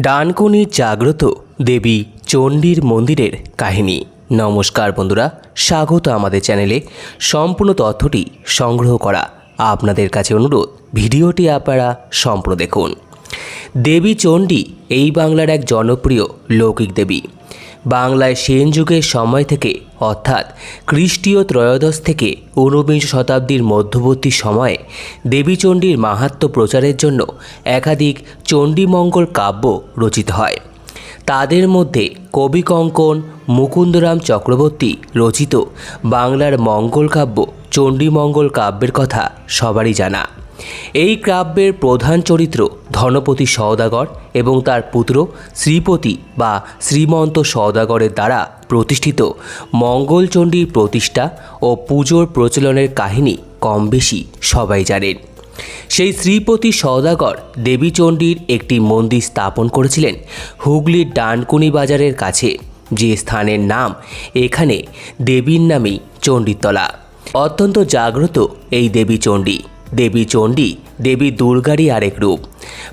ডানকুনি জাগ্রত দেবী চণ্ডীর মন্দিরের কাহিনী। নমস্কার বন্ধুরা, স্বাগত আমাদের চ্যানেলে। সম্পূর্ণ তথ্যটি সংগ্রহ করা আপনাদের কাছে অনুরোধ, ভিডিওটি আপনারা সম্পূর্ণ দেখুন। দেবী চণ্ডী এই বাংলার এক জনপ্রিয় লৌকিক দেবী। বাংলায় সেন যুগের সময় থেকে, অর্থাৎ খ্রিস্টীয় ত্রয়োদশ থেকে ঊনবিংশ শতাব্দীর মধ্যবর্তী সময়ে, দেবীচণ্ডীর মাহাত্ম্য প্রচারের জন্য একাধিক চণ্ডীমঙ্গল কাব্য রচিত হয়। তাদের মধ্যে কবি কঙ্কন মুকুন্দরাম চক্রবর্তী রচিত বাংলার মঙ্গল কাব্য চণ্ডীমঙ্গল কাব্যের কথা সবারই জানা। এই কাব্যের প্রধান চরিত্র ধনপতি সওদাগর এবং তার পুত্র শ্রীপতি বা শ্রীমন্ত সওদাগরের দ্বারা প্রতিষ্ঠিত মঙ্গলচণ্ডীর প্রতিষ্ঠা ও পুজোর প্রচলনের কাহিনী কম বেশি সবাই জানেন। সেই শ্রীপতি সওদাগর দেবীচণ্ডীর একটি মন্দির স্থাপন করেছিলেন হুগলির ডানকুনি বাজারের কাছে, যে স্থানের নাম এখানে দেবীর নামেই চণ্ডীতলা। অত্যন্ত জাগ্রত এই দেবী চণ্ডী দেবী চণ্ডী, দেবী দুর্গারই আরেক রূপ।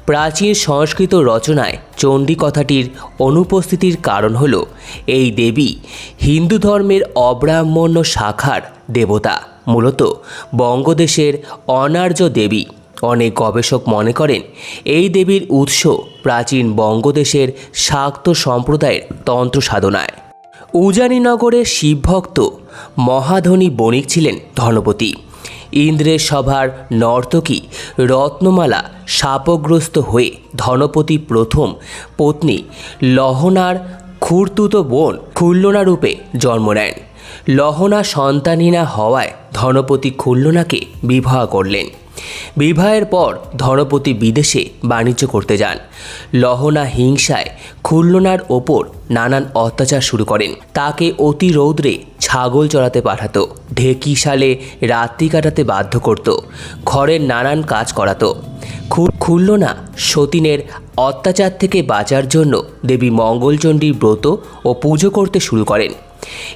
প্রাচীন সংস্কৃত রচনায় চণ্ডী কথাটির অনুপস্থিতির কারণ হল এই দেবী হিন্দু ধর্মের অব্রাহ্মণ্য শাখার দেবতা। মূলত বঙ্গদেশের অনার্য দেবী। অনেক গবেষক মনে করেন এই দেবীর উৎস প্রাচীন বঙ্গদেশের শাক্ত সম্প্রদায়ের তন্ত্র সাধনায়। উজানিনগরের শিবভক্ত মহাধনী বণিক ছিলেন ধনপতি। ইন্দ্রের সভার নর্তকী রত্নমালা শাপগ্রস্ত হয়ে ধনপতি প্রথম, পত্নী লহনার খুরতুত বোন খুল্লনা রূপে জন্ম নেন। লহনা সন্তানিনা হওয়ায় ধনপতি খুল্লনাকে বিবাহ করলেন। বিবাহের পর ধনপতি বিদেশে বাণিজ্য করতে যান। লহনা হিংসায় খুল্লনার ওপর নানান অত্যাচার শুরু করেন। তাকে অতি রৌদ্রে ছাগল চড়াতে পাঠাতো, ঢেকি সালে রাত্রি কাটাতে বাধ্য করত, ঘরের নানান কাজ করাতো। খু- খুল্লনা সতীনের অত্যাচার থেকে বাঁচার জন্য দেবী মঙ্গলচণ্ডীর ব্রত ও পুজো করতে শুরু করেন।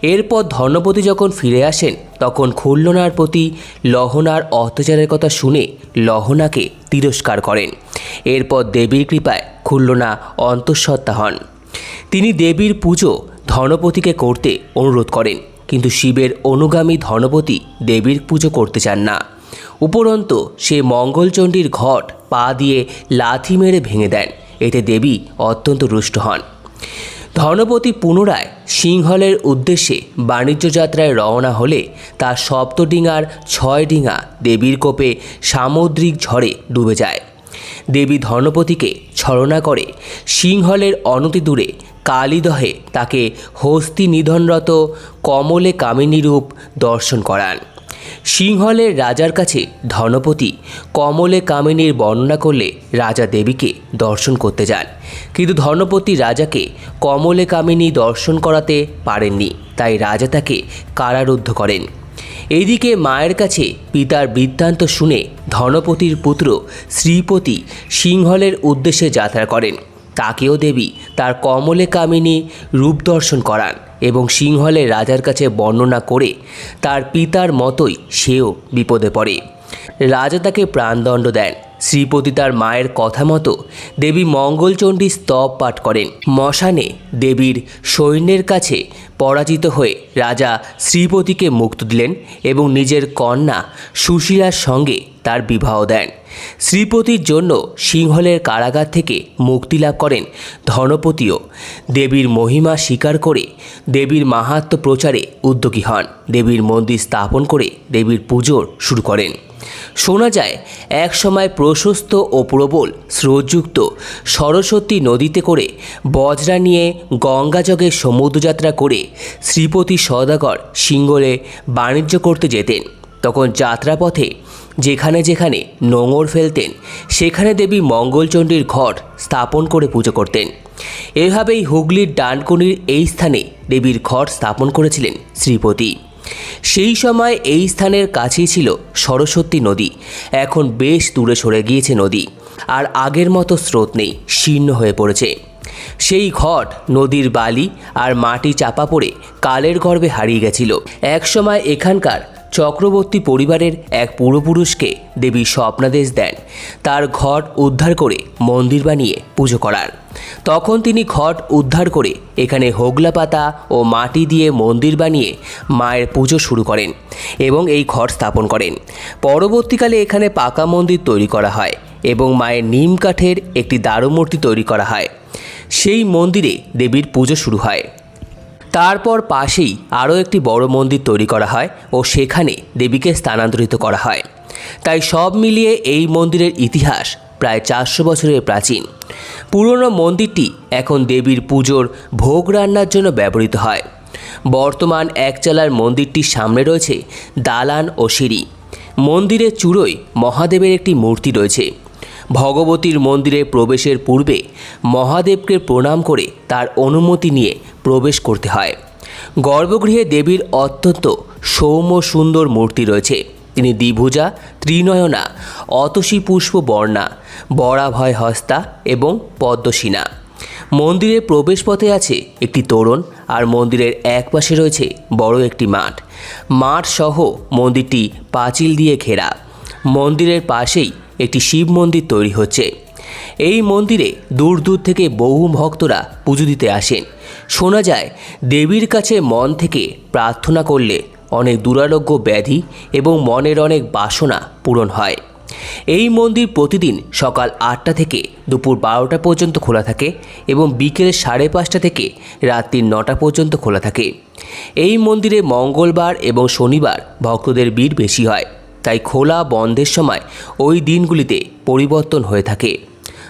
এরপর ধর্মপতি যখন ফিরে আসেন, তখন খুল্লনার প্রতি লহনার অত্যাচারের কথা শুনে লহনাকে তিরস্কার করেন। এরপর দেবীর কৃপায় খুল্লনা অন্তঃসত্ত্বা হন। তিনি দেবীর পুজো ধনপতিকে করতে অনুরোধ করেন, কিন্তু শিবের অনুগামী ধনপতি দেবীর পুজো করতে চান না। উপরন্ত, সে মঙ্গলচণ্ডীর ঘট পা দিয়ে লাথি মেরে ভেঙে দেন। এতে দেবী অত্যন্ত রুষ্ট হন। ধনপতি পুনরায় সিংহলের উদ্দেশ্যে বাণিজ্য যাত্রায় রওনা হলে তার সপ্তডিঙার ছয় ডিঙা দেবীর কোপে সামুদ্রিক ঝড়ে ডুবে যায়। দেবী ধনপতিকে ছলনা করে সিংহলের অনতি দূরে কালীদহে তাকে হস্তি নিধনরত কমলে কামিনী রূপ দর্শন করান। সিংহলের রাজার কাছে ধনপতি, কমলে কামিনীর বর্ণনা করলে রাজা দেবীকে দর্শন করতে যান। কিন্তু ধনপতি রাজাকে কমলে কামিনী দর্শন করাতে পারেননি, তাই রাজা তাকে কারারুদ্ধ করেন। এদিকে মায়ের কাছে পিতার বৃত্তান্ত শুনে ধনপতির পুত্র শ্রীপতি সিংহলের উদ্দেশ্যে যাত্রা করেন। তাকেও দেবী তার কমলে কামিনী রূপ দর্শন করান। এবং সিংহলের রাজার কাছে বর্ণনা করে তার পিতার মতোই সেও বিপদে পড়ে। রাজা তাকে প্রাণদণ্ড দেন। শ্রীপতি তার মায়ের কথা মতো দেবী মঙ্গলচণ্ডী স্তব পাঠ করেন। মশানে দেবীর সৈন্যের কাছে পরাজিত হয়ে রাজা শ্রীপতিকে মুক্ত দিলেন এবং নিজের কন্যা সুশীলার সঙ্গে তার বিবাহ দেন। শ্রীপতির জন্য সিংহলের কারাগার থেকে মুক্তি লাভ করেন ধনপতিও। দেবীর মহিমা স্বীকার করে দেবীর মাহাত্ম্য প্রচারে উদ্যোগী হন। দেবীর মন্দির স্থাপন করে দেবীর পুজোর শুরু করেন। শোনা যায় এক সময় প্রশস্ত ও প্রবল স্রোতযুক্ত সরস্বতী নদীতে করে বজরা নিয়ে গঙ্গাজগে সমুদ্রযাত্রা করে শ্রীপতি সদাগর সিঙ্গলে বাণিজ্য করতে যেতেন। তখন যাত্রাপথে যেখানে যেখানে নোঙর ফেলতেন, সেখানে দেবী মঙ্গলচণ্ডীর ঘর স্থাপন করে পুজো করতেন। এভাবেই হুগলির ডানকুনির এই স্থানে দেবীর ঘর স্থাপন করেছিলেন শ্রীপতি। সেই সময় এই স্থানের কাছেই ছিল সরস্বতী নদী। এখন বেশ দূরে সরে গিয়েছে নদী। আর আগের মতো স্রোত নেই, শীর্ণ হয়ে পড়েছে। সেই ঘট নদীর বালি আর মাটি চাপা পড়ে কালের গর্ভে হারিয়ে গেছিল। একসময় এখানকার চক্রবর্তী পরিবারের এক পূর্বপুরুষকে দেবী স্বপ্নাদেশ দেন। তার ঘট উদ্ধার করে মন্দির বানিয়ে পুজো করার তখন তিনি ঘট উদ্ধার করে এখানে হোগলা পাতা ও মাটি দিয়ে মন্দির বানিয়ে মায়ের পুজো শুরু করেন এবং এই ঘট স্থাপন করেন। পরবর্তীকালে এখানে পাকা মন্দির তৈরি করা হয় এবং মায়ের নিম কাঠের একটি দারুমূর্তি তৈরি করা হয়। সেই মন্দিরে দেবীর পুজো শুরু হয়। তারপর পাশেই আরও একটি বড় মন্দির তৈরি করা হয় ও সেখানে দেবীকে স্থানান্তরিত করা হয়। তাই সব মিলিয়ে এই মন্দিরের ইতিহাস প্রায় চারশো বছরের প্রাচীন। পুরনো মন্দিরটি এখন দেবীর পুজোর ভোগ রান্নার জন্য ব্যবহৃত হয়। বর্তমান একচালার মন্দিরটির সামনে রয়েছে দালান ও সিঁড়ি। মন্দিরের চূড়োয় মহাদেবের একটি মূর্তি রয়েছে। ভগবতীর মন্দিরে প্রবেশের পূর্বে মহাদেবকে প্রণাম করে তার অনুমতি নিয়ে প্রবেশ করতে হয়। গর্ভগৃহে দেবীর অত্যন্ত সৌম্য সুন্দর মূর্তি রয়েছে। তিনি দ্বিভুজা, ত্রিনয়না, অতসী পুষ্প বর্ণা, বরাভয় হস্তা এবং পদ্মসীনা। মন্দিরের প্রবেশপথে আছে একটি তোরণ আর মন্দিরের এক পাশে রয়েছে বড় একটি মাঠ। মাঠ সহ মন্দিরটি পাঁচিল দিয়ে ঘেরা। মন্দিরের পাশেই একটি শিব মন্দির তৈরি হচ্ছে। এই মন্দিরে দূর দূর থেকে বহু ভক্তরা পুজো দিতে আসেন। শোনা যায়, দেবীর কাছে মন থেকে প্রার্থনা করলে অনেক দুরারোগ্য ব্যাধি এবং মনের অনেক বাসনা পূরণ হয়। এই মন্দির প্রতিদিন সকাল আটটা থেকে দুপুর বারোটা পর্যন্ত খোলা থাকে এবং বিকেল সাড়ে পাঁচটা থেকে রাত্রি নটা পর্যন্ত খোলা থাকে। এই মন্দিরে মঙ্গলবার এবং শনিবার ভক্তদের ভিড় বেশি হয়, তাই খোলা বন্ধের সময় ওই দিনগুলিতে পরিবর্তন হয়ে থাকে।